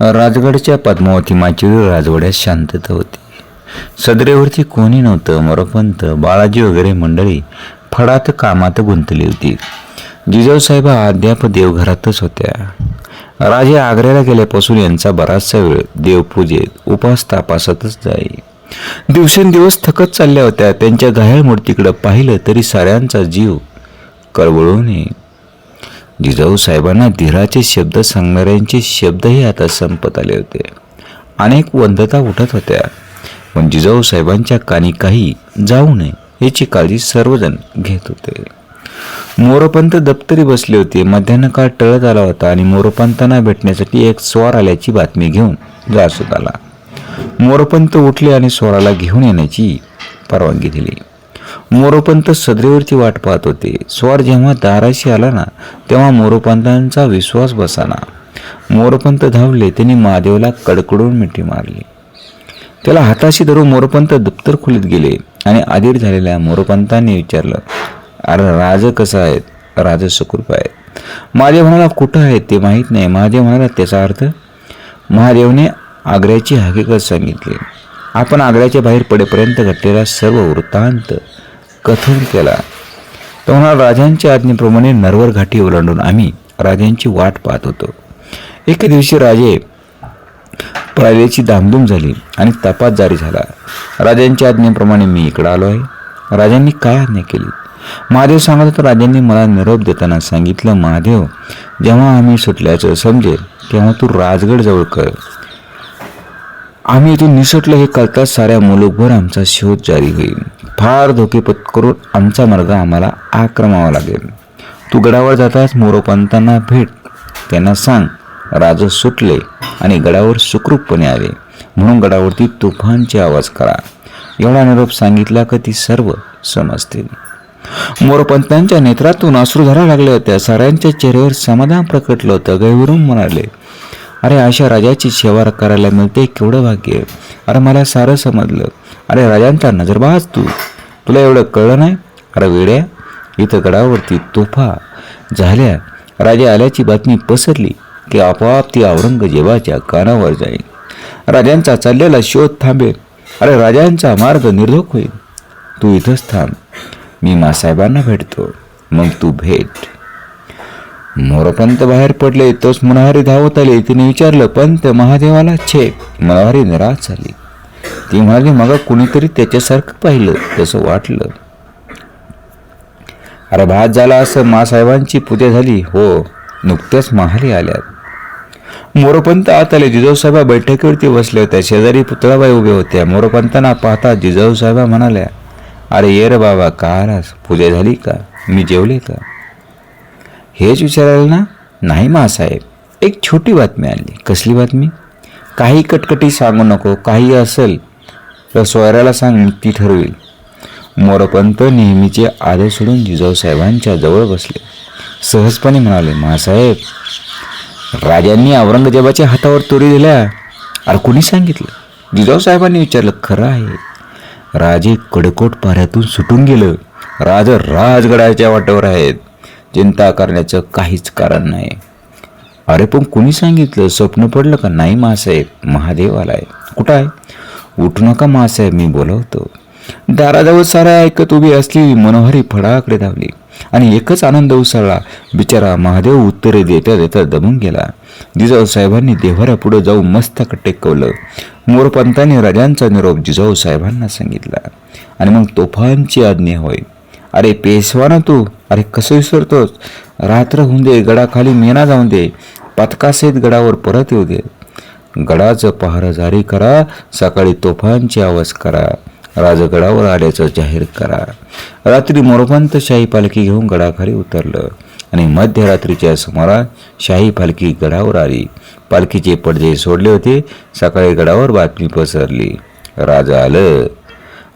राजगडच्या पद्मावती माचीवर राजवाड्यात शांतता होती. सदरेवरती कोणी नव्हतं मोरपंत बाळाजी वगैरे मंडळी फडात कामात गुंतली होती. जिजाऊसाहेब अद्याप देवघरातच होत्या. राजे आग्र्याला गेल्यापासून यांचा बराचसा वेळ देवपूजेत उपास तापासातच जाई. दिवसेंदिवस थकत चालल्या होत्या. त्यांच्या घायाळ मूर्तीकडं पाहिलं तरी साऱ्यांचा जीव कळवळून नये जिजाऊ साहेबांना धीराचे शब्द सांगणाऱ्यांचे शब्दही आता संपत आले होते. अनेक वंदता उठत होत्या. पण जिजाऊ साहेबांच्या कानी काही जाऊ नये याची काळजी सर्वजण घेत होते. मोरपंत दप्तरी बसले होते. मध्यान्ह काळ टळत आला होता आणि मोरपंतांना भेटण्यासाठी एक स्वार आल्याची बातमी घेऊन जासूत आला मोरपंत उठले आणि स्वराला घेऊन येण्याची परवानगी दिली. मोरोपंत सदरेवरची वाट पाहत होते. स्वार जेव्हा दाराशी आला ना तेव्हा मोरोपंतांचा विश्वास बसाना. मोरपंत धावले त्यांनी महादेवला कडकडून मिठी मारली. त्याला हाताशी धरून मोरपंत दप्तर खोलीत गेले आणि आधीर झालेल्या मोरपंतांनी विचारलं अरे राज कसा आहेत राज सुखरूप आहेत महादेव म्हणाला कुठं आहेत ते माहीत नाही. महादेव म्हणाला त्याचा अर्थ? महादेवने आग्र्याची हकीकत सांगितली. आपण आग्र्याच्या बाहेर पडेपर्यंत घडलेला सर्व वृत्तांत कथन केला. तेव्हा राजांच्या आज्ञेप्रमाणे नरवर घाटी ओलांडून आम्ही राजांची वाट पाहत होतो. एके दिवशी राजे पळाल्याची धामधूम झाली आणि तपास जारी झाला. राजांच्या आज्ञेप्रमाणे मी इकडं आलो आहे. राजांनी काय आज्ञा केली? महादेव सांगत होता राजांनी मला निरोप देताना सांगितलं महादेव जेव्हा आम्ही सुटल्याचं समजेल तेव्हा तू राजगड जवळ कर. आम्ही इथून निसटलो हे कळताच साऱ्या मुलुकभर आमचा शोध जारी होईल. फार धोके पत्करून आमचा मार्ग आम्हाला आक्रमावा लागेल. तू गडावर जाताच मोरोपंतांना भेट. त्यांना सांग राज सुटले आणि गडावर सुखरूपपणे आले. म्हणून गडावरती तुफानचे आवाज करा. एवढा निरोप सांगितला का ती सर्व समजतील. मोरपंतांच्या नेत्रातून अश्रुधारा लागल्या होत्या साऱ्यांच्या चेहऱ्यावर समाधान प्रकटलं होतं. गैवरून म्हणाले अरे अशा राजाची सेवा करायला मिळते केवढं भाग्य. अरे मला सारं समजलं. अरे राजांचा नजरबाज तू. तुला एवढं कळलं नाही? अरे वेड्या इथं गडावरती तोफा. झाल्या राजा आल्याची बातमी पसरली की आपोआप ती औरंगजेबाच्या कानावर जाईल. राजांचा चाललेला शोध थांबेल. अरे राजांचा मार्ग निर्धोक होईल. तू इथंच थांब. मी मासाहेबांना भेटतो. मग तू भेट. मोरपंत बाहेर पडले तोच मनोहारी धावत आले. तिने विचारलं पंत महादेवाला छे? मनोहारी निराश झाली. ती म्हणाली मग कुणीतरी त्याच्यासारखं पाहिलं तसं वाटलं. अरे भात झाला असं मासाहेबांची पूजा झाली. हो नुकत्याच महाली आल्यात. मोरपंत आत आले जिजाऊसाहेबा बैठकीवरती बसले होत्या शेजारी पुतळाबाई उभे होत्या. मोरपंतांना पाहता जिजाऊसाहेबा म्हणाल्या अरे ये रे बाबा का आलास पूजा झाली का? मी जेवले का? हेच विचारायला ना नाही मासाहेब एक छोटी बातमी आली कसली बातमी? काही कटकटी सांगू नको काही असेल तर सोयऱ्याला सांग मी ती ठरवेल. मोरपंत नेहमीचे आदर सोडून जिजाऊ साहेबांच्या जवळ बसले. सहजपणे म्हणाले महासाहेब राजांनी औरंगजेबाच्या हातावर तोरी दिल्या. अरे कोणी सांगितलं? जिजाऊ साहेबांनी विचारलं खरं आहे. राजे कडकोट पाऱ्यातून सुटून गेलं. राज राजगडाच्या वाटेवर आहेत. चिंता करण्याचं काहीच कारण नाही. अरे पण कुणी सांगितलं? स्वप्न पडलं का? नाही मासाहेब. महादेव आलाय कुठं आहे? उठू नका मासाहेब मी बोलवतो. दाराजवळ सारा ऐकत उभी असलेली मनोहरी फडाकडे धावली. आणि एकच आनंद उसळला. बिचारा महादेव उत्तरे देता देता दमून गेला. जिजाऊ साहेबांनी देव्हाऱ्या पुढे जाऊन मस्तक टेकवलं. मोरपंतांनी राजांचा निरोप जिजाऊ साहेबांना सांगितला. आणि मग तोफांची आज्ञा होय. अरे पेशवा ना तू. अरे कसं विसरतोस? रात्र होऊन दे गडाखाली मेना जाऊन दे पथकासहित गडावर परत येऊ दे. गडाचं पहारा जारी करा सकाळी तोफांची आवाज करा राजगडावर आल्याचं जाहीर करा. रात्री मोरपंत शाही पालखी घेऊन गडाखाली उतरलं आणि मध्यरात्रीच्या सुमारास शाही पालखी गडावर आली. पालखीचे पडदे सोडले होते सकाळी गडावर बातमी पसरली. राजा आलं.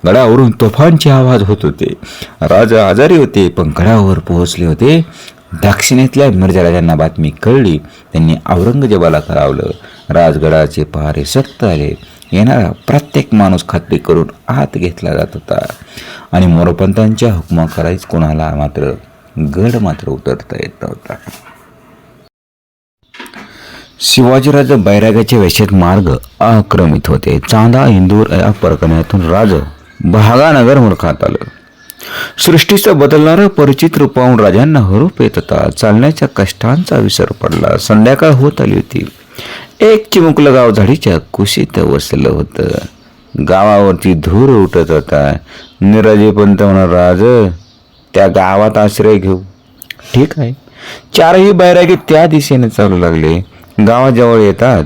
गडावरून तोफांचे आवाज होत होते. राजा आजारी होते पण गडावर पोहोचले होते. दाक्षिणेतल्या मिर्जा राजांना बातमी कळली. त्यांनी औरंगजेबाला कळवलं राजगडाचे पहारे सक्त आले. येणारा प्रत्येक माणूस खात्री करून आत घेतला जात होता. आणि मोरपंतांच्या हुकमा करायच कोणाला मात्र गड मात्र उतरता येत नव्हता. शिवाजीराजे बैरागाच्या वेशात मार्ग आक्रमित होते. चांदा इंदूर या परगण्यातून राज भागानगर मुलखात आलं सृष्टीचं बदलणारं परिचित रूपाहून राजांना हरूप येत होता चालण्याच्या कष्टांचा विसर पडला. संध्याकाळ होत आली होती. एक चिमुकलं गाव झाडीच्या कुशीत वसलं होतं. गावावरती धूर उठत होता. निराजी पंत म्हणा राज त्या गावात आश्रय घेऊ. ठीक आहे. चारही बैरागी त्या दिशेने चालू लागले. गावाजवळ येतात.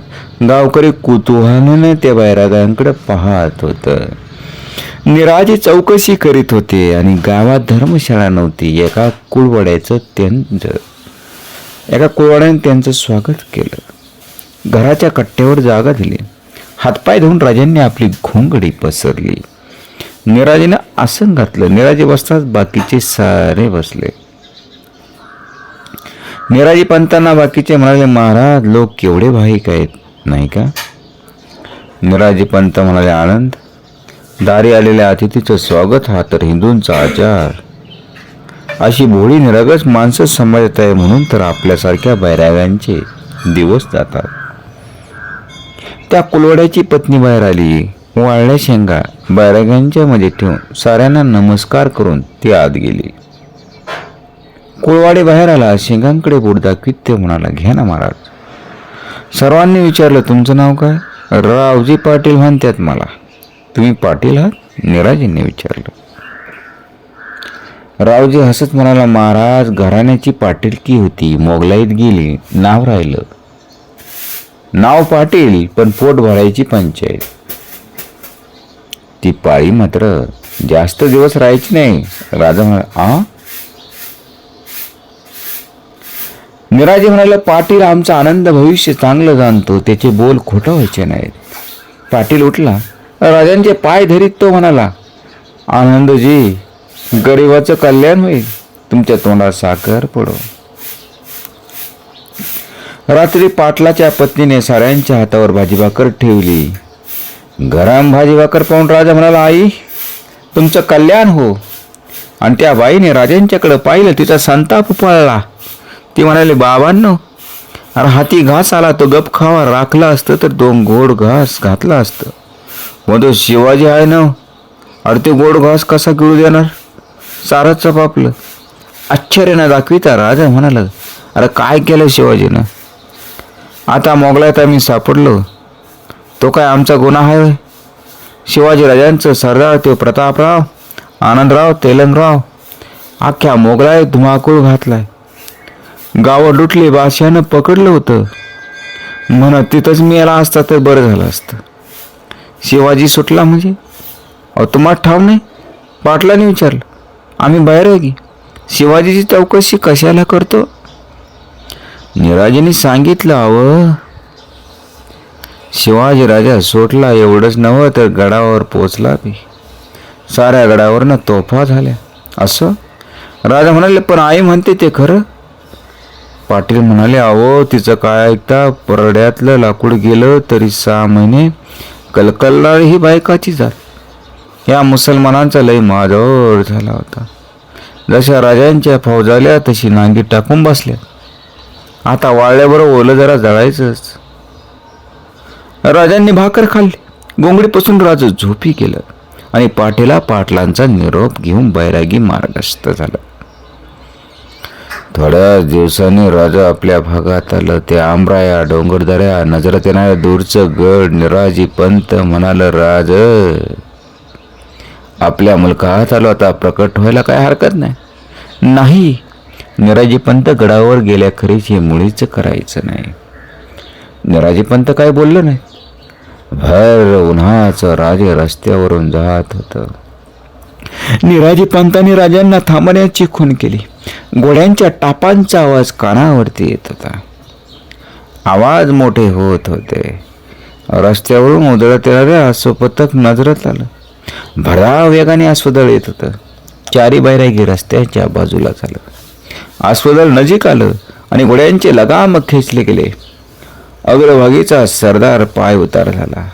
गावकरी कुतूहलाने त्या बैरागांकडे पाहत होतं. निराजी चौकशी करीत होते आणि गावात धर्मशाळा नव्हती. एका कुळवड्याचं त्यांचं एका कुळवड्याने त्यांचं स्वागत केलं. घराच्या कट्ट्यावर जागा दिली. हातपाय धुवून राजांनी आपली घोंगडी पसरली. निराजीनं आसन घातलं. निराजी बसताच बाकीचे सारे बसले. निराजी पंतांना बाकीचे म्हणाले महाराज लोक केवढे भाईक आहेत नाही का? निराजी पंत म्हणाले आनंद दारी आलेल्या अतिथीचं स्वागत हा तर हिंदूंचा आचार. अशी भोळी निरागस माणसं समाजात आहे म्हणून तर आपल्यासारख्या बैरागांचे दिवस जातात. त्या कुलवड्याची पत्नी बाहेर आली. वाळल्या शेंगा. बैराग्यांच्या मध्ये ठेवून साऱ्यांना नमस्कार करून ती आत गेली. कुळवाडे बाहेर आला. शेंगांकडे बोट दाखवीत ते म्हणाला घ्या ना महाराज. सर्वांनी विचारलं तुमचं नाव काय? रावजी पाटील म्हणतात मला. तुम्ही पाटील आहात? निराजींनी विचारलं. रावजी हसत म्हणाला महाराज घराण्याची पाटीलकी होती. मोगलाईत गेली. नाव राहिलं. नाव पाटील पण पोट भरायची पंचायत. ती पाळी मात्र जास्त दिवस राहायची नाही. राजा म्हणाला आ? निराजी म्हणाला पाटील आमचा आनंद भविष्य चांगलं जाणतो. त्याचे बोल खोटं व्हायचे नाहीत. पाटील उठला. राजांचे पाय धरीत तो म्हणाला आनंदजी गरिबाचं कल्याण होईल. तुमच्या तोंडात साखर पडो. रात्री पाटलाच्या पत्नीने साऱ्यांच्या हातावर भाजीभाकर ठेवली. गरम भाजीभाकर पाहून राजा म्हणाला आई तुमचं कल्याण हो. आणि त्या बाईने राजांच्याकडे पाहिलं तिचा संताप पळला. ती म्हणाली बाबांनो अरे हाती घास आला तो गप खावा राखला असतं तर दोन गोड घास घातला असतं. मग तो शिवाजी आहे ना? अरे ते गोड घास कसा गिळू देणार? सारच चपापलं आश्चर्यानं दाखविता राजा म्हणाला अरे काय केलं शिवाजीनं? आता मोगलायत आम्ही सापडलो. तो काय आमचा गुन्हा आहे? शिवाजी राजांचं सरदार ते प्रतापराव आनंदराव तेलंगराव अख्ख्या मोगलाय धुमाकूळ घातलाय. गावं लुटले बादशानं पकडलं होतं. म्हणत तिथंच मी याला असता तर बरं झालं असतं. शिवाजी सुटला म्हणजे अहो तुम्हाला ठाव नाही पाटलाने विचारलं आम्ही बाहेर आहे की? शिवाजीची चौकशी कशाला करतो? निराजीने सांगितलं अव शिवाजी राजा सुटला एवढंच नव्हं तर गडावर पोचला बी साऱ्या गडावरनं तोफा झाल्या। असं? राजा म्हणाले पण आई म्हणते ते खरं? पाटील म्हणाले अहो तिचं काय ऐकता? परड्यातलं लाकूड गेलं तरी सहा महिने कलकलणारी ही बायकाची जात. या मुसलमानांचा लय माजोर झाला होता. जशा राजांच्या फौजाल्या तशी नांगी टाकून बसल्या. आता वाळल्याबरोबर ओलं जरा जळायचंच. राजांनी भाकर खाल्ली. गोंगडीपासून राज झोपी केलं आणि पाठीला पाटलांचा निरोप घेऊन बैरागी मार्गस्थ झाला. थोड्या दिवसांनी राजा आपल्या भागात आलं. ते आमराया डोंगरदऱ्या नजरात येणाऱ्या दूरचं गड निराजी पंत म्हणाल राज आपल्या मुलकात आलो. आता प्रकट व्हायला काय हरकत नाही. नाही. निराजी पंत गडावर गेल्या खरीच हे मुळीच करायचं नाही. निराजी पंत काय बोललं नाही. भर उन्हाचं राजे रस्त्यावरून जात होतं. निराजी पंतांनी राजांना थांबण्याची खून केली. घोड्यांच्या टापांचा आवाज कानावरती येत होता. आवाज मोठे होत होते. रस्त्यावरून उधळत येणाऱ्या अश्वपथक नजरत आलं. भरधाव वेगाने अस्वदळ येत होतं. चारी बैरागी रस्त्याच्या बाजूला झालं अस्वदळ नजीक आलं आणि घोड्यांचे लगाम खेचले गेले. अग्रभागीचा सरदार पाय उतार झाला.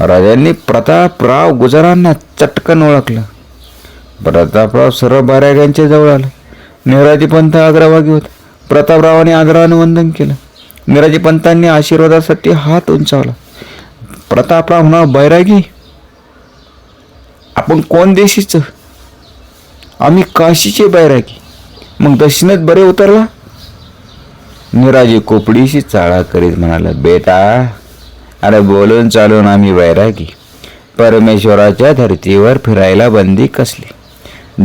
राजांनी प्रतापराव गुजरांना चटकन ओळखलं. प्रतापराव सरळ बैराग्यांच्या जवळ आलं. नेहराजी पंत अग्रभागी होता. प्रतापरावाने आदराने वंदन केलं. निराजी पंतांनी आशीर्वादासाठी हात उंचावला. प्रतापराव म्हणा बैरागी आपण कोण देशीच? आम्ही काशीचे बैरागी. मग दक्षिणेत बरे उतरला. निराजी कोपडीशी चाळा करीत म्हणाला बेटा अरे बोलून चालून आम्ही वैरागी. परमेश्वराच्या धर्तीवर फिरायला बंदी कसली?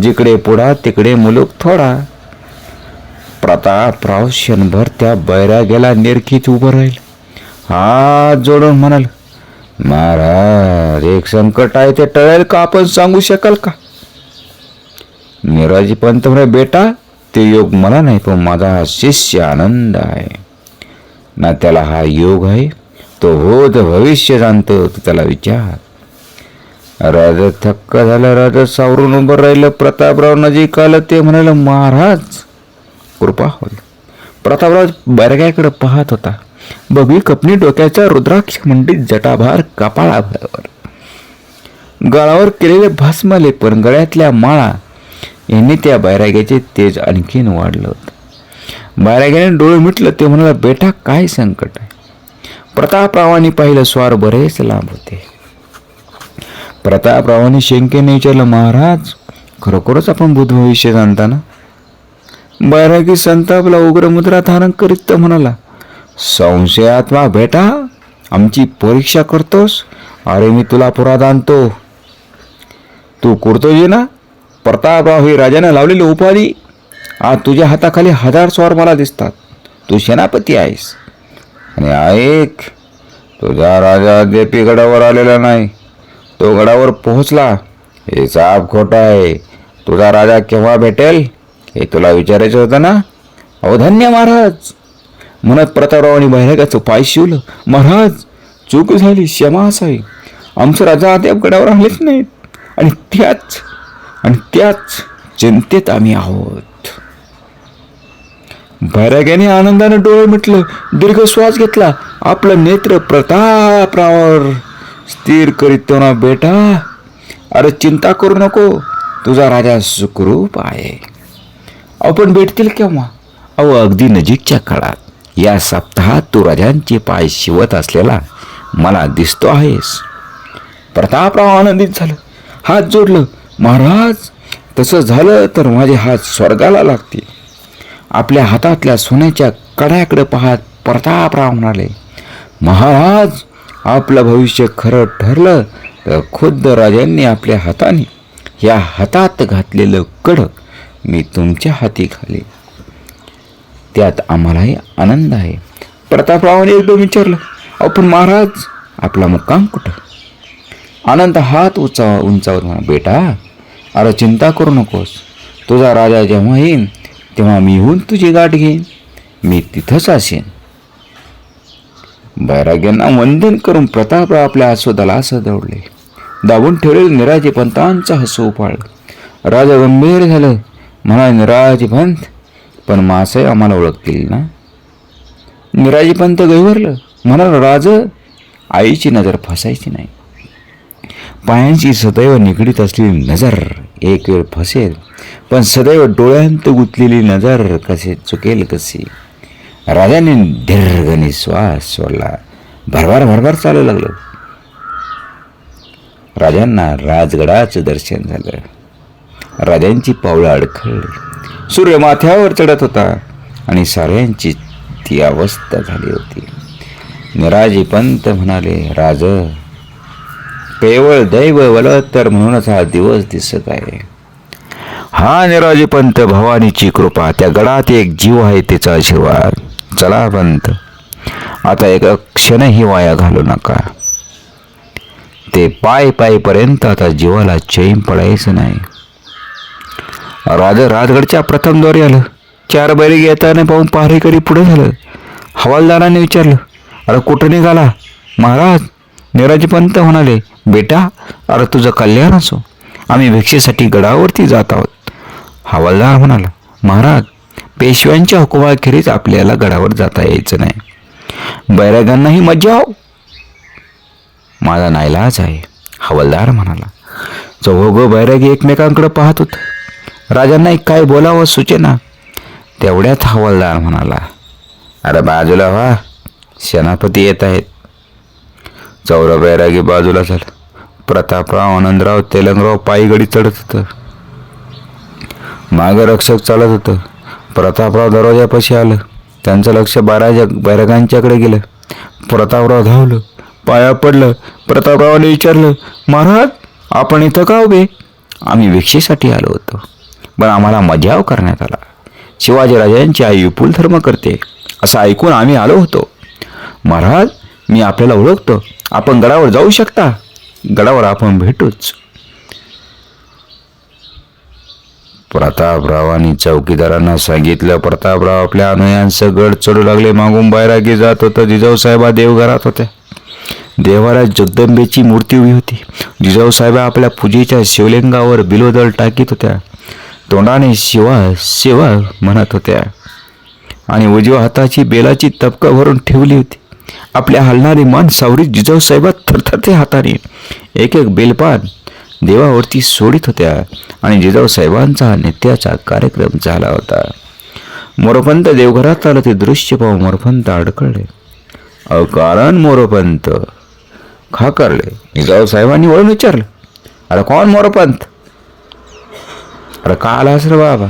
जिकडे पुढा तिकडे मुलूक थोडा. प्रतापराव क्षणभर त्या बैराग्याला निरखीत उभं राहील. हात जोडून म्हणाल महाराज एक संकट आहे ते टळेल का? आपण सांगू शकाल का? निराजी पंत म्हणे बेटा ते योग मला नाही पण माझा हा शिष्य आनंद आहे. ना त्याला हा योग आहे तो होत भविष्य जाणतो तू त्याला विचार. राजा थक्क झाला राजा सावरून उभं राहिलं. प्रतापराव नजीक आलं ते म्हणाल महाराज कृपा होईल प्रतापराव बरग्याकडे पाहत होता. बघी कपनी डोक्याचा रुद्राक्ष मंडित जटाभार कपाळाभरावर गळावर केलेले भस्मले पण गळ्यातल्या माळा यांनी त्या बैराग्याचे तेज आणखीन वाढलं होतं. बैराग्याने डोळे मिटलं ते म्हणाला बेटा काय संकट आहे? प्रतापरावांनी पाहिलं स्वार बरेच लांब होते. प्रतापरावांनी शंकेने विचारलं महाराज खरोखरच आपण बुद्ध भविष्य जाणता बैरागी संतापला उग्र मुद्रा धारण करीत तो म्हणाला संशयात्मा बेटा आमची परीक्षा करतोस अरे मी तुला पुरात आणतो. तू कुर्तोजी ना प्रतापराव हे राजाने लावलेली उपाधी आज तुझ्या हाताखाली हजार स्वार मला दिसतात तू सेनापती आहेस. आणि ऐक तुझा राजा देपी गडावर आलेला नाही. तो गडावर पोहोचला. हे साप खोटा आहे. तुझा राजा केव्हा भेटेल हे तुला विचारायचं होतं ना? अहो धन्य महाराज. म्हणत प्रतापरावांनी बहिरगाचं पाय शिवलं. महाराज चूक झाली क्षमा असावी. आमचं राजा अद्याप गडावर आलेच नाहीत. आणि त्याच आणि त्याच चिंतेत आम्ही आहोत. बैराग्याने आनंदाने डोळे मिटलं. दीर्घ श्वास घेतला. आपलं नेत्र प्रतापरावर. स्थिर करीत तो ना बेटा अरे चिंता करू नको. तुझा राजा सुखरूप आहे. आपण भेटतील केव्हा? अहो अगदी नजीकच्या काळात. या सप्ताहात तू राजांचे पाय शिवत असलेला मला दिसतो आहेस. प्रतापराव आनंदित झालं. हात जोडलं. महाराज तसं झालं तर माझे हात स्वर्गाला लागतील. आपल्या हातातल्या सोन्याच्या कड्याकडे पाहत प्रतापराव म्हणाले महाराज आपलं भविष्य खरं ठरलं तर खुद्द राजांनी आपल्या हाताने या हातात घातलेलं कडं मी तुमच्या हाती घाले. त्यात आम्हालाही आनंद आहे. प्रतापरावाने एकदम विचारलं आपण महाराज आपला मुक्काम कुठं? आनंद हात उंचा उंचावत म्हणा बेटा अरे चिंता करू नकोस. तुझा राजा जेव्हा येईन तेव्हा मी येऊन तुझी गाठ घेईन. मी तिथंच असेन. बैराग्यांना वंदन करून प्रतापराव आपल्या आस्वादाला सदवले दाबून ठेवलेले निराजे पंतांचा हसू उफाळलं. राजा गंभीर झालं. म्हणा निराजी पंत पण मासे आम्हाला ओळखतील ना? निराजी पंत गैवरलं म्हणाल राज आईची नजर फसायची नाही. पायांची सदैव निगडीत असलेली नजर एक वेळ फसेल पण सदैव डोळ्यांत गुंतलेली नजर कसे चुकेल कशी राजाने दीर्घ श्वास सोडला. भरभर भरभर चालू लागलं. राजांना राजगडाचं दर्शन झालं. राजांची पावलं अडखळ. सूर्य माथ्यावर चढत होता आणि साऱ्यांची ती अवस्था झाली होती. निराजी पंत म्हणाले राज केवळ दैव वलत्तर म्हणूनच हा दिवस दिसत आहे. हा निराजी पंत भवानीची कृपा त्या गडात एक जीव आहे तिचा आशीर्वाद चला पंत आता एक क्षणही वाया घालू नका. ते पाय पायपर्यंत आता जीवाला चैन पडायचं नाही. राजा राजगडच्या प्रथमद्वारे आलं. चार बैरी येताना पाहून पहारेकरी पुढे झालं. हवालदाराने विचारलं अरे कुठं निघाला? महाराज निराजी पंत म्हणाले बेटा अरे तुझं कल्याण असो. आम्ही भिक्षेसाठी गडावरती जात आहोत. हवालदार म्हणाला महाराज पेशव्यांच्या हुकुमाखेरीज आपल्याला गडावर जाता यायचं नाही. बैरागांनाही मज्जा हो. माझा नाईलाज आहे हवालदार म्हणाला. चौघ बैरागी एकमेकांकडे पाहत होत. राजांना एक काय बोलावं सुचेना. तेवढ्यात हवालदार म्हणाला अरे बाजूला व्हा. सेनापती येत आहेत. चौरा बैरागी बाजूला झालं प्रतापराव आनंदराव तेलंगराव पायी गडी चढत होतं. मागं रक्षक चालत होतं. प्रतापराव दरवाजापाशी आलं. त्यांचं लक्ष बाराच्या बैरागांच्याकडे गेलं. प्रतापराव धावलं. पाया पडलं. प्रतापरावाने विचारलं महाराज आपण इथं का उभे? आम्ही भिक्षेसाठी आलो होतो. पण आम्हाला मजाव करण्यात आला. शिवाजीराजांची आई विपुल धर्म करते. असं ऐकून आम्ही आलो होतो. महाराज मी आपल्याला ओळखतो. आपण गडावर जाऊ शकता. गडावर आपण भेटूच. प्रतापरावांनी चौकीदारांना सांगितलं प्रतापराव आपल्या अनुयांचं गड चढू लागले. मागून बैरागी जात होतं. जिजाऊ साहेबा देवघरात होत्या देवाला जगदंबेची मूर्ती उभी होती. जिजाऊ साहेबा आपल्या पूजेच्या शिवलिंगावर बिलोदल टाकीत होत्या. तोंडाने शिवा शिवा म्हणत होत्या. आणि उजव्या हाताची बेलाची तपकं भरून ठेवली होती. आपल्या हलणारे मान सावरीत जिजाऊसाहेबा थरथरते हाताने. एक एक बेलपान देवावरती सोडित होत्या आणि जिजाऊ साहेबांचा हा नित्याचा कार्यक्रम झाला होता. मोरपंत देवघरात आलं ते दृश्य पाहून मोरपंत अडकळले. अकारण मोरपंत? खाकरले जिजाऊ साहेबांनी वळून विचारलं. अरे कोण मोरपंत? अरे का आलास रे बाबा.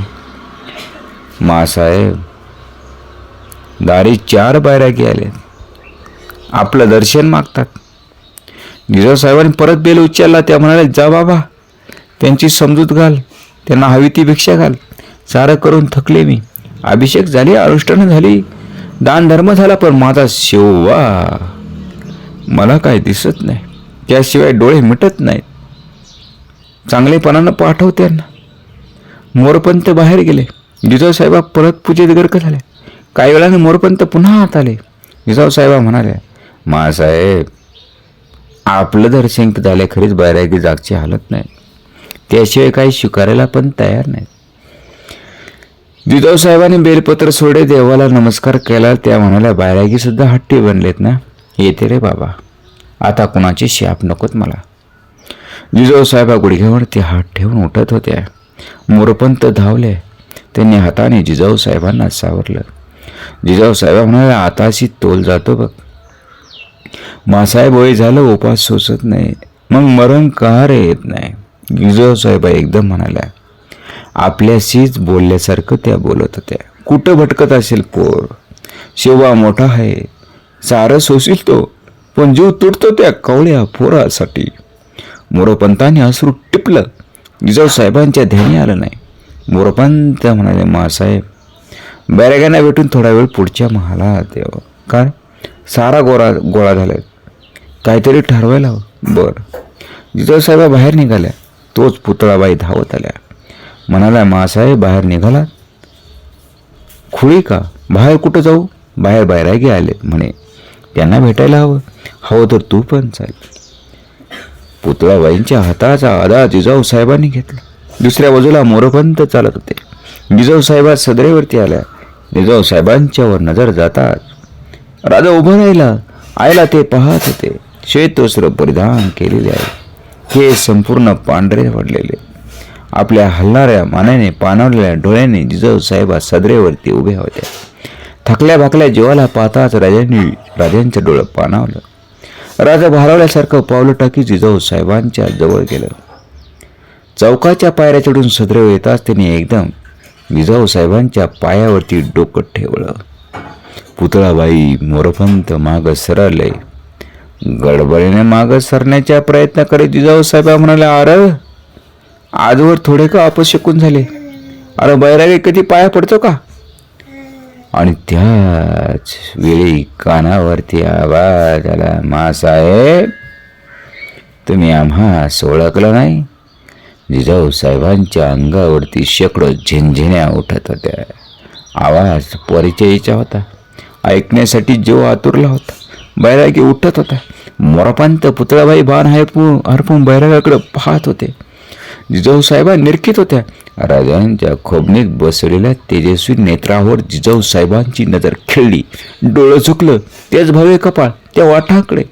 मासाहेब दारी चार बैरागी गेल्या आपलं दर्शन मागतात. निरव साहेबांनी परत बेल उच्चारला त्या म्हणाले जा बाबा. त्यांची समजूत घाल त्यांना हवी ती भिक्षा घाल. सारं करून थकले मी. अभिषेक झाली अनुष्ठानं झाली. दानधर्म झाला पण माझा शिववा. मला काय दिसत नाही. त्याशिवाय डोळे मिटत नाहीत. चांगलेपणानं पाठव त्यांना मोरपंत बाहेर गेले. जिजाऊ साहेबा परत पूजेत गर्क झाले. काही वेळाने मोरपंत पुन्हा आत आले. जिजाऊ साहेबा म्हणाले मासाहेब आपलं दर्शन झाले खरीच बैरागी जागची हालत नाही. त्याशिवाय काही स्वीकारायला पण तयार नाही. जिजाऊसाहेबांनी बेलपत्र सोडे देवाला नमस्कार केला त्या म्हणाल्या बैरागी सुद्धा हट्टी बनलेत ना? येते रे बाबा. आता कुणाची शाप नकोत मला. जिजाऊसाहेबा गुडघ्यावरती हात ठेवून उठत होत्या. मोरपंत धावले. त्यांनी हाताने जिजाऊ साहेबांना सावरलं. जिजाऊ साहेबा आताशी तोल जातो बघ. मासाहेब वय झालं उपास सोसत नाही. मग मरण का रे येत नाही? जिजाऊ साहेबा एकदम म्हणाल्या आपल्याशीच बोलल्यासारखं त्या बोलत होत्या. कुठं भटकत असेल पोर? शेवा मोठा आहे. सारं सोसील तो पण जीव तुटतो त्या कवळ्या पोरासाठी. मोरोपंतांनी अश्रू टिपलं. जिजाऊ साहेबांच्या ध्यानी आलं नाही. मोरपंत म्हणाले मासाहेब बॅरेगांना भेटून थोडा वेळ पुढच्या महालात देव काय? सारा गोळा गोळा झाला काहीतरी ठरवायला हवं. बरं. जिजाऊसाहेबा बाहेर निघाल्या तोच पुतळाबाई धावत आल्या. म्हणाला मासाहेब बाहेर निघाला? खुळी का? बाहेर कुठं जाऊ? बाहेर बाहेरागी आले म्हणे. त्यांना भेटायला हवं. हवं तर तू पण चाल. पुतळाबाईंच्या हाताचा आधा जिजाऊ साहेबांनी घेतला. दुसऱ्या बाजूला मोरपंत चालत होते. जिजाऊ साहेबा सदरेवरती आल्या. जिजाऊ साहेबांच्यावर नजर जातात राजा उभं राहिला. आयला ते पाहत होते. श्वेतवस्त्र परिधान केलेले आहे. हे संपूर्ण पांढरे पडलेले आपल्या हलणाऱ्या मानाने पाणवलेल्या डोळ्याने जिजाऊ साहेबा सदरेवरती उभ्या होत्या थकल्या भाकल्या जीवाला पाहताच राजांनी राजांचं डोळं पाणावलं. राजा भारावल्यासारखं पावलं टाकी जिजाऊ साहेबांच्या जवळ गेलं. चौकाच्या पायऱ्या चढून सदरेव येताच त्यांनी एकदम जिजाऊ साहेबांच्या पायावरती डोकं ठेवलं. पुतळाबाई मोरपंत माग सरले गडबडीने माग सरण्याचा प्रयत्न करीत जिजाऊ साहेब म्हणाल्या अरे आजवर थोडे का अपशकून झाले? अरे बैरागी कधी पाया पडतो का? आणि त्याच वेळी कानावरती आवाज आला मासाहेब तुम्ही आम्हा ओळखलं नाही? जिजाऊ साहेबांच्या अंगावरती शेकडो झिंझिण्या उठत होत्या. आवाज परिचयीचा होता. ऐकण्यासाठी जीव आतुरला होता. बैरागी उठत होता. मोरापांत पुतळाबाई बाण हरपून हरपून बैरागाकडे पाहत होते. जिजाऊसाहेबा निरखित होत्या. राजांच्या खोबणीत बसलेल्या तेजस्वी नेत्रावर जिजाऊ साहेबांची नजर खेळली. डोळं झुकलं. तेच भव्य कपाळ. त्या वाटांकडे.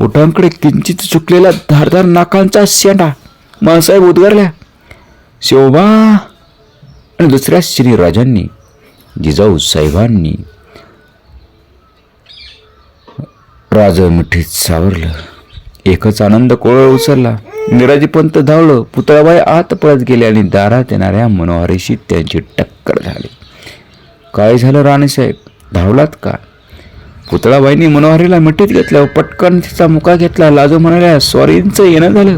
ओठांकडे किंचित चुकलेला धारधार नाकांचा शेंडा. मासाहेब उद्गारल्या. शिवबा! आणि दुसऱ्या श्रीराजांनी जिजाऊ साहेबांनी राज मिठीत सावरलं. एकच आनंद कोळळ उचलला निराजी पंत धावलं. पुतळाबाई आत पळत गेले आणि दारात येणाऱ्या मनोहरीशी त्यांची टक्कर झाली. काय झालं राणीसाहेब धावलात का? पुतळाबाईंनी मनोहरीला मिठीत घेतलं. पटकन तिचा मुका घेतला. लाजू म्हणाल्या स्वारींचं येणं झालं.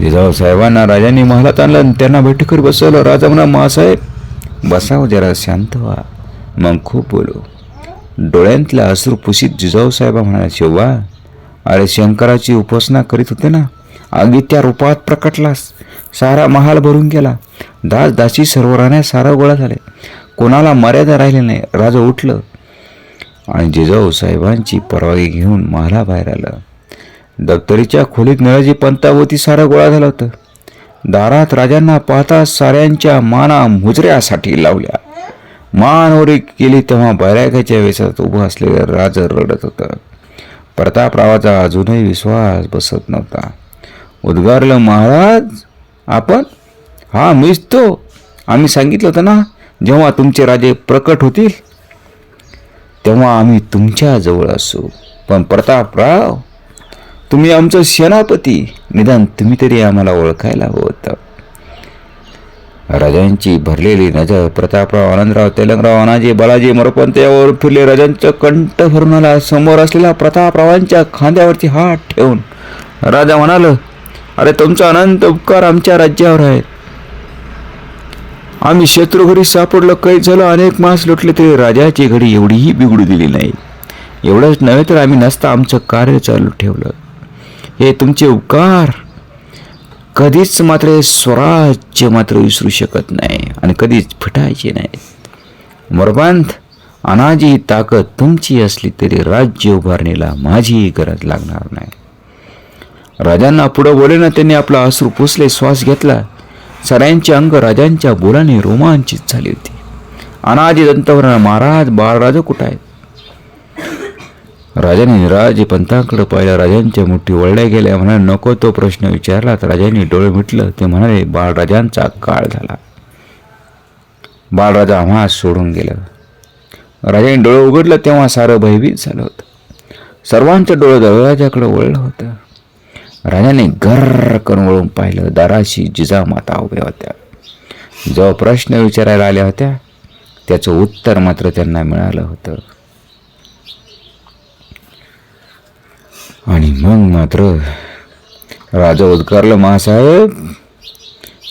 जिजाऊ साहेबांना राजांनी महालात आणलं आणि त्यांना बैठकीवर बसवलं. राजा म्हणा महासाहेब बसाव जरा शांत व्हा. मग खूप बोलू. डोळ्यांतल्या अश्रू पुशीत जिजाऊसाहेबा साहेबा शिवा अरे शंकराची उपासना करीत होते ना. अगदी त्या रूपात प्रकटलास. सारा महाल भरून गेला. दास दासी सर्व सारा गोळा झाले. कोणाला मर्यादा राहिली नाही. राजा उठलं आणि जिजाऊ साहेबांची परवानगी घेऊन महालाबाहेर आलं. दप्तरीच्या खोलीत नळाजी पंतावती सारा गोळा झाला होतं. दारात राजांना पाहता साऱ्यांच्या माना मुजऱ्यासाठी लावल्या. मानवरी केली तेव्हा बैरागाच्या वेशात उभं असलेलं राज रडत होतं. प्रतापरावाचा अजूनही विश्वास बसत नव्हता. उद्गारलं महाराज आपण? हा मीच तो. आम्ही सांगितलं होतं ना जेव्हा तुमचे राजे प्रकट होतील तेव्हा आम्ही तुमच्या जवळ असू. पण प्रतापराव तुम्ही आमचं सेनापती. निदान तुम्ही तरी आम्हाला ओळखायला हवं होतं. राजांची भरलेली नजर प्रतापराव आनंदराव तेलंगराव अनाजी बालाजी मरपंत यावर फिरले. राजांचं कंठ भरून आला. समोर असलेल्या प्रतापरावांच्या खांद्यावरती हात ठेवून राजा म्हणाल अरे तुमचा अनंत उपकार आमच्या राज्यावर आहे. आम्ही शत्रू घरी सापडलो. कैद झालो अनेक मास लुटले तरी राजाची घडी एवढीही बिघडू दिली नाही. एवढंच नव्हे तर आम्ही नसता आमचं कार्य चालू ठेवलं. हे तुमचे उपकार. कधीच मात्र हे स्वराज्य मात्र विसरू शकत नाही आणि कधीच फिटायचे नाही मरबांत अनाजी ही ताकद तुमची असली तरी राज्य उभारणीला माझीही गरज लागणार नाही. राजांना पुढं बोले ना त्यांनी आपला अश्रू पुसले श्वास घेतला. सरांचे अंग राजांच्या बोलाने रोमांचित झाली होती. अनाजी दंतवर्ण महाराज बाळराज कुठं आहेत? राजाने राजे पंतांकडे पाहिलं राजांच्या मुठी वळल्या गेल्या. म्हणाले नको तो प्रश्न विचारला तर राजांनी डोळे मिटलं. ते म्हणाले बाळराजांचा काळ झाला. बाळराजा आम्हा सोडून गेलं. राजाने डोळे उघडलं तेव्हा सारं भयभीत झालं होतं. सर्वांचं डोळं दरवाजाकडे वळलं होतं. राजाने गर्र करून वळून पाहिलं. दाराशी जिजामाता उभ्या होत्या. जो प्रश्न विचारायला आल्या होत्या त्याचं उत्तर मात्र त्यांना मिळालं होतं. आणि मग मात्र राजा उद्गारलं महासाहेब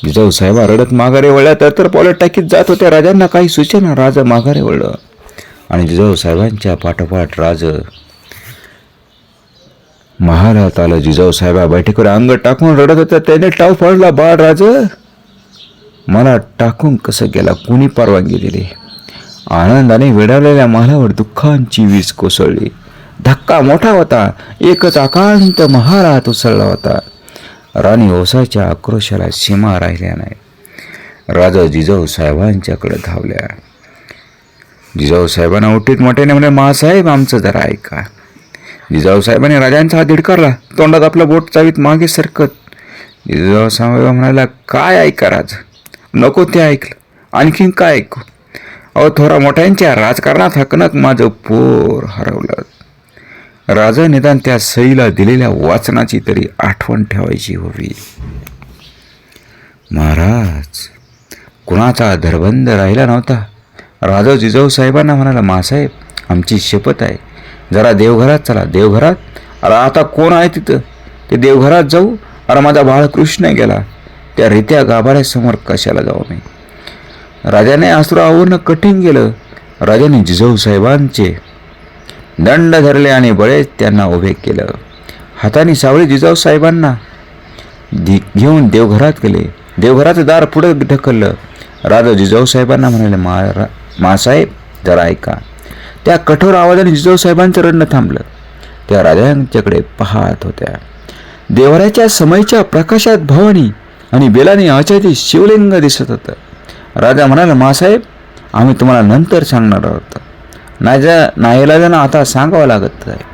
जिजाऊ साहेबा रडत माघारे वळल्या तर तर पॉलेट टाकीत जात होत्या. राजांना काही सूचना राजा माघारे वळलं. आणि जिजाऊ साहेबांच्या पाठोपाठ राज महालात आलं. जिजाऊ साहेबा बैठकीवर अंग टाकून रडत होत्या त्याने टाव पडला बाळ राज मला टाकून कसं गेला? कुणी परवानगी दिली? आनंदाने वेडावलेल्या मालावर दुःखांची वीज कोसळली. धक्का मोठा होता. एकच आकांत महारात उसळला होता. राणी ओसाच्या आक्रोशाला सीमा राहिल्या नाही. राजा जिजाऊ साहेबांच्याकडे धावल्या. जिजाऊ साहेबांना उठीत मोठ्याने म्हणे महासाहेब आमचं जरा ऐका. जिजाऊ साहेबांनी राजांचा हात धिडकारला तोंडात आपलं बोट चावीत मागे सरकत. जिजाऊ साहेब म्हणाला काय ऐका राज? नको ते ऐकलं. आणखीन काय ऐकू? अहो थोरा मोठ्यांच्या राजकारणात हकनक माझं पोर हरवलं. राजा निदान त्या सईला दिलेल्या वाचनाची तरी आठवण ठेवायची हवी. महाराज कुणाचा धरबंद राहिला नव्हता. राजा जिजाऊ साहेबांना म्हणाला मासाहेब आमची शपथ आहे. जरा देवघरात चला. देवघरात? अरे आता कोण आहे तिथं? ते देवघरात जाऊ? अरे माझा बाळकृष्ण गेला. त्या रित्या गाभाऱ्यासमोर कशाला जाऊ मी? राजाने आसुर आवरणं कठीण गेलं राजाने जिजाऊ साहेबांचे दंड धरले आणि बळेच त्यांना उभे केलं. हाताने सावळी जिजाऊ साहेबांना धि घेऊन देवघरात गेले. देवघराचं दार पुढे ढकललं. राजा जिजाऊ साहेबांना म्हणाले मा मासाहेब जरा ऐका. त्या कठोर आवाजाने जिजाऊ साहेबांचं रडणं थांबलं. त्या राजांच्याकडे पाहत होत्या. देवराच्या समयच्या प्रकाशात भवानी आणि बेलाने आचार्य शिवलिंग दिसत होतं. राजा म्हणाला मासाहेब आम्ही तुम्हाला नंतर सांगणार आहोत. नाजा नाईलाजानं आता सांगावं लागत आहे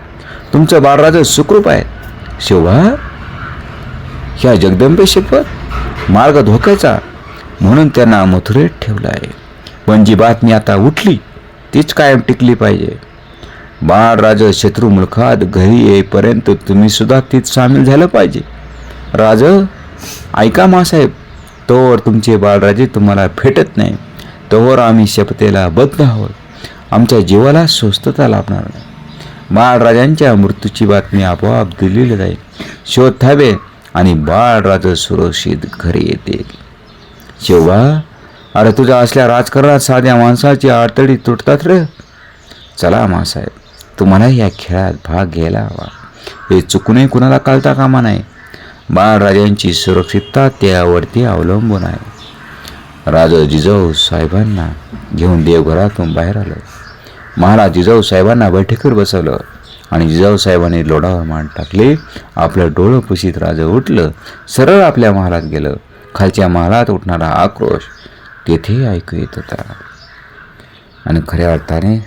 तुमचं बाळराज सुखरूप आहे. शिवा ह्या जगदंबे शपथ मार्ग धोक्याचा म्हणून त्यांना मथुरेत ठेवलं आहे. पण जी बातमी आता उठली तीच कायम टिकली पाहिजे. बाळराज शत्रू मुलखात घरी येईपर्यंत तुम्ही सुद्धा तीत सामील झालं पाहिजे. राज ऐका मासाहेब तोवर तुमचे बाळराजे तुम्हाला भेटत नाही. तोवर आम्ही शपथेला बद्ध आहोत. आमच्या जीवाला स्वस्थता लाभणार नाही. बाळराजांच्या मृत्यूची बातमी आपोआप दिलेली जाईल. शोध थांबे आणि बाळराज सुरक्षित घरी येतील शिवबा अरे तुझ्या असल्या राजकारणात साध्या माणसाची अडतडी तुटतात रे. चला मासाहेब तुम्हाला या खेळात भाग घ्यायला हवा. हे चुकूनही कुणाला कळता कामा नाही. बाळराजांची सुरक्षितता त्यावरती अवलंबून आहे. राजा जिजाऊ साहेबांना घेऊन देवघरातून बाहेर आलं. महाराज जिजाऊ साहेबांना बैठकीवर बसवलं. आणि जिजाऊ साहेबांनी लोढावर मान टाकले. आपलं डोळं पुशीत राजा उठलं. सरळ आपल्या महालात गेलं. खालच्या महालात उठणारा आक्रोश तेथे ऐकू येत होता. आणि खऱ्या अर्थाने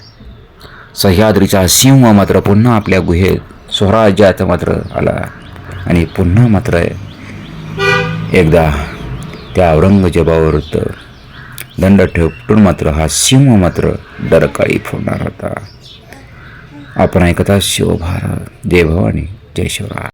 सह्याद्रीचा सिंह मात्र पुन्हा आपल्या गुहेत स्वराज्यात मात्र आला. आणि पुन्हा मात्र एकदा त्या औरंगजेबावर दंड ठेवटून मात्र हा सिंह मात्र डरकाळी फोडणार होता. आपण ऐकता शिवभारत. देवभवानी. जय शिवराय.